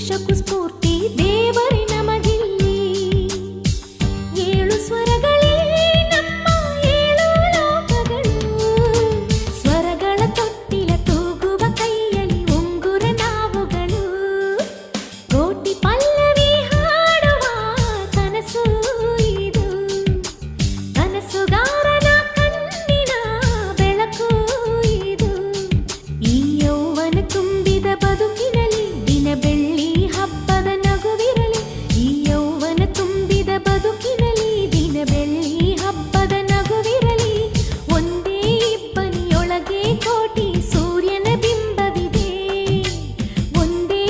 ದೇಶಕ್ಕೂ ಸ್ಫೂರ್ತಿ ದೇವರೇ ನಮಗಿಲ್ಲಿ ಏಳು ಸ್ವರಗಳೇ ನಮ್ಮ ಏಳು ಲೋಕಗಳು ಸ್ವರಗಳ ತೊಟ್ಟಿಲ ತೂಗುವ ಕೈಯಲ್ಲಿ ಉಂಗುರ ನಾವುಗಳು ಕೋಟಿ ಪಲ್ಲ ಬದುಕಿನಲಿ ದಿನ ಬೆಳ್ಳಿ ಹಬ್ಬದ ನಗುವಿರಲಿ ಒಂದೇ ಇಬ್ಬನಿಯೊಳಗೆ ಕೋಟಿ ಸೂರ್ಯನ ಬಿಂಬವಿದೆ. ಒಂದೇ